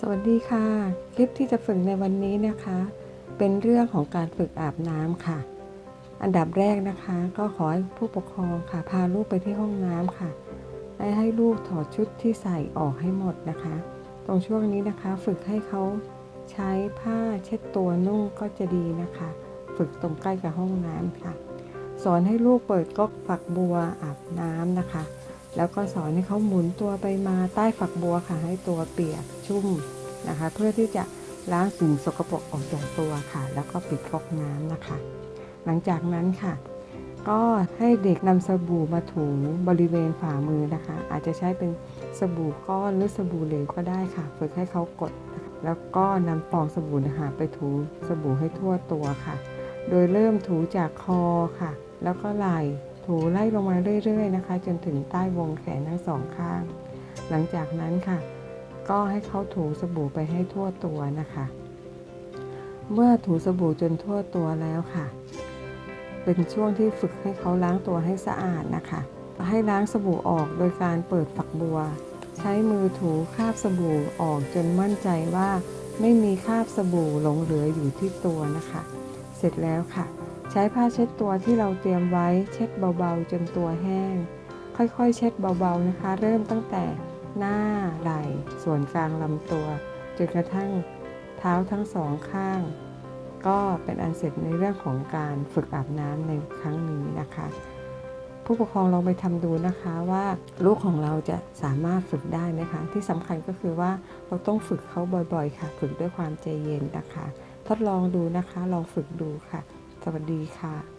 สวัสดีค่ะ คลิปที่จะฝึกในวันนี้นะคะ เป็นเรื่องของการฝึกอาบน้ำค่ะ อันดับแรกนะคะ ก็ขอให้ผู้ปกครองค่ะ พาลูกไปที่ห้องน้ำค่ะให้ให้ลูกถอดชุดที่ใส่ออกให้หมดนะคะ ตรงช่วงนี้นะคะ ฝึกให้เขาใช้ผ้าเช็ดตัวนุ่งก็จะดีนะคะ ฝึกตรงใกล้กับห้องน้ำค่ะ สอนให้ลูกเปิดก๊อกฝักบัวอาบน้ำนะคะ แล้วก็สอนให้เขาหมุนตัวไปมาใต้ฝักบัวค่ะ ให้ตัวเปียกชุ่มนะคะ เพื่อที่จะล้างสิ่งสกปรกออกจากตัวค่ะ แล้วก็ปิดก๊อกน้ำนะคะ หลังจากนั้นค่ะ ก็ให้เด็กนำสบู่มาถูบริเวณฝ่ามือนะคะ อาจจะใช้เป็นสบู่ก้อนหรือสบู่เหลวก็ได้ค่ะ ฝึกให้เขากด แล้วก็นำฟองสบู่นะคะ ไปถูสบู่ให้ทั่วตัวค่ะ โดยเริ่มถูจากคอค่ะ แล้วก็ไหล่ ถูไล่ลงมาเรื่อยๆนะคะ จนถึงใต้วงแขนทั้งสองข้าง หลังจากนั้นค่ะ ก็ให้เขาถูสบู่ไปให้ทั่วตัวนะคะ เมื่อถูสบู่จนทั่วตัวแล้วค่ะ เป็นช่วงที่ฝึกให้เขาล้างตัวให้สะอาดนะคะ ให้ล้างสบู่ออกโดยการเปิดฝักบัว ใช้มือถูคราบสบู่ออกจนมั่นใจว่า ไม่มีคราบสบู่หลงเหลืออยู่ที่ตัวนะคะ เสร็จแล้วค่ะ ใช้ผ้าเช็ดตัวที่เราเตรียมไว้เช็ดเบาๆจนตัวแห้ง ค่อยๆ เช็ดเบาๆนะคะ เริ่มตั้งแต่หน้าไหล่ส่วนกลางลำตัวจนกระทั่งเท้าทั้งสองข้าง ก็เป็นอันเสร็จในเรื่องของการฝึกอาบน้ำในครั้งนี้นะคะ ผู้ปกครองลองไปทำดูนะคะว่าลูกของเราจะสามารถฝึกได้ไหมคะ ที่สำคัญก็คือว่าเราต้องฝึกเขาบ่อยๆ ค่ะ ฝึกด้วยความใจเย็นนะคะ ทดลองดูนะคะ ลองฝึกดูค่ะ วัสดีค่ะ